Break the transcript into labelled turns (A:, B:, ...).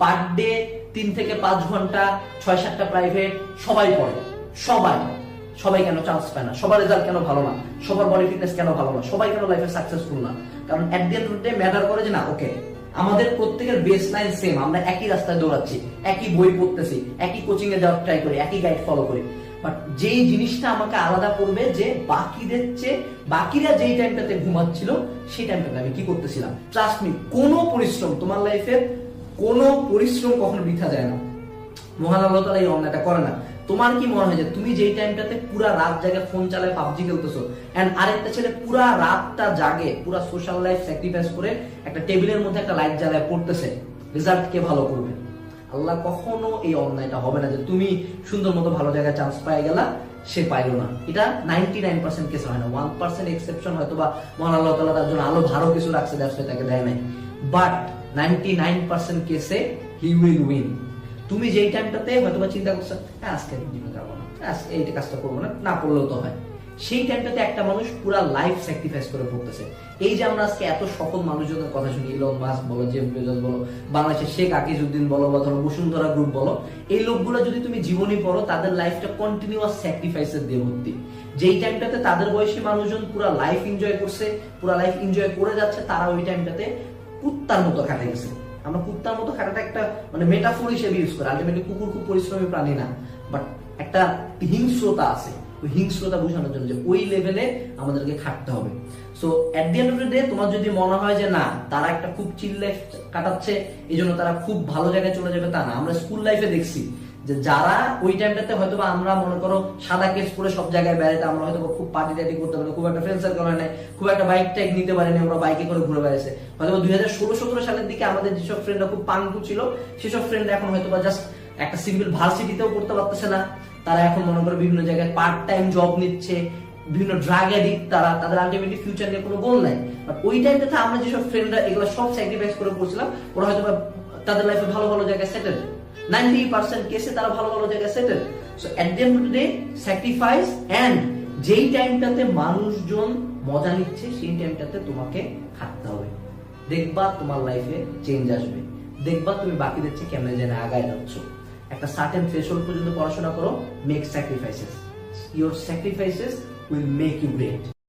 A: Per day তিন থেকে পাঁচ ঘণ্টা, ছয় সাতটা প্রাইভেট সবাই পড়ে। সবাই। সবাই কেন চান্স পায় না? সবার রেজাল্ট কেন ভালো না? সবার বডি ফিটনেস কেন ভালো না? সবাই কেন লাইফে সাকসেসফুল না? কারণ এট দি এন্ড ম্যাটার করে যে না ওকে আমাদের প্রত্যেকের বেস লাইন সেম আমরা একই রাস্তায় দৌড়াচ্ছি, একই বই পড়তেছি, একই কোচিং এ যাওয়ার ট্রাই করি, একই গাইড ফলো করি। বাট যেই জিনিসটা আমাকে আলাদা করবে যে বাকিদের চেয়ে, বাকিরা যেই টাইমটাতে ঘুমাচ্ছিল, সেই টাইমটাতে আমি কি করতেছিলাম? ট্রাস্ট মি কোনো পরিশ্রম তোমার লাইফে কোনো পরিশ্রম কখনো বৃথা যায় না। মহান আল্লাহ তালা এই অন্যায়টা করে না। তোমার কি মনে হয় যে তুমি যেই টাইমটাতে পুরা রাত জাগে ফোন চালায় পাবজি খেলতেছো এন্ড আরেকটা ছেলে পুরা রাতটা জাগে, পুরা সোশ্যাল লাইফ স্যাক্রিফাইস করে একটা টেবিলের মধ্যে একটা লাইট জ্বালায় পড়তেছে রেজাল্ট কে ভালো করবে? আল্লাহ কখনো এই অন্যায়টা হবে না যে তুমি সুন্দর মতো ভালো জায়গায় চান্স পাই গেলা, সে পাইলো না। এটা নাইনটি নাইন পার্সেন্ট কেস হয় না। ওয়ান পার্সেন্ট এক্সেপশন হয়তো বা মহান আল্লাহ তার জন্য আলো ভালো কিছু রাখছে দ্যাটস তাকে দেয় নাই। বাট নাইনটি নাইন পার্সেন্ট কেসে হি উইল উইন তুমি যেই টাইমটাতে হয়তো বা চিন্তা করছ হ্যাঁ আজকে আমি জিমে যাব না। হ্যাঁ, এইটা কাজটা করব না। না করলেও তো হয়। সেই টাইমটাতে একটা মানুষ পুরা লাইফ স্যাক্রিফাইস করে পড়তেছে এই যে আমরা আজকে এত সফল মানুষজনের কথা শুনি ইলন মাস্ক বলো জেফ বেজস বলো বাংলাদেশের শেখ আকিজউদ্দিন বলো বা ধরো বসুন্ধরা গ্রুপ বলো এই লোকগুলো যদি তুমি জীবনী পড়ো তাদের লাইফটা কন্টিনিউয়াস স্যাক্রিফাইসের দিয়ে ভর্তি। যেই টাইমটাতে তাদের বয়সী মানুষজন পুরা লাইফ এনজয় করছে পুরা লাইফ এনজয় করে যাচ্ছে তারা ওই টাইমটাতে কুত্তার মতো খাটে গেছে। আমরা কুত্তার মতো খাটাটা একটা মানে মেটাফোর হিসেবে ইউজ করি। আলটিমেটলি কুকুর খুব পরিশ্রমী প্রাণী না। বাট একটা হিংস্রতা আছে। ওই হিংস্রতা বোঝানোর জন্য যে ওই লেভেলে আমাদেরকে খাটতে হবে। So at the end of the day তোমার যদি মনে হয় যে না, তারা একটা খুব চিল্লে কাটাচ্ছে এই জন্য তারা খুব ভালো জায়গায় চলে যাবে তা না। আমরা স্কুল লাইফে দেখছি। যে যারা ওই টাইমটাতে হয়তো আমরা মনে করো সাদা কেস পরে সব জায়গায় বেড়াইতে, আমরা হয়তো খুব পার্টি টাটি করতে পারি খুব একটা ফ্রেন্ড সার্কেল হয় নাই, খুব একটা বাইক টাইক নিতে পারিনি আমরা বাইকে করে ঘুরে বেড়াইছে। হয়তো দুই হাজার ষোলো, সতেরো সালের দিকে আমাদের যেসব ফ্রেন্ডরা খুব পাঙ্গু ছিল, সেসব ফ্রেন্ডরা এখন হয়তো বা জাস্ট একটা সিম্পল ভার্সিটিতেও করতে পারতেছে না। তারা এখন মনে করো বিভিন্ন জায়গায় পার্ট টাইম জব নিচ্ছে, বিভিন্ন ড্রাগ অ্যাডিক্ট তারা, তাদের আলটিমেটলি ফিউচার নিয়ে কোনো গোল নাই। বাট ওই টাইমটাতে আমরা যেসব ফ্রেন্ডরা এগুলো সব স্যাক্রিফাইস করে করছিলাম, ওরা হয়তো তাদের লাইফে ভালো ভালো জায়গায় সেটেল নাইনটি পার্সেন্ট কেসে তারা ভালো ভালো জায়গায় settle so they sacrifice and যেই টাইমটাতে মানুষজন মজা নিচ্ছে, সেই টাইমটাতে তোমাকে খাটতে হবে। দেখবা তোমার লাইফে চেঞ্জ আসবে। দেখবা তুমি বাকিদের চেয়ে কেমনে জেনে আগায় যাচ্ছ। একটা সার্টেন পর্যন্ত পড়াশোনা করো make sacrifices your sacrifices will make you great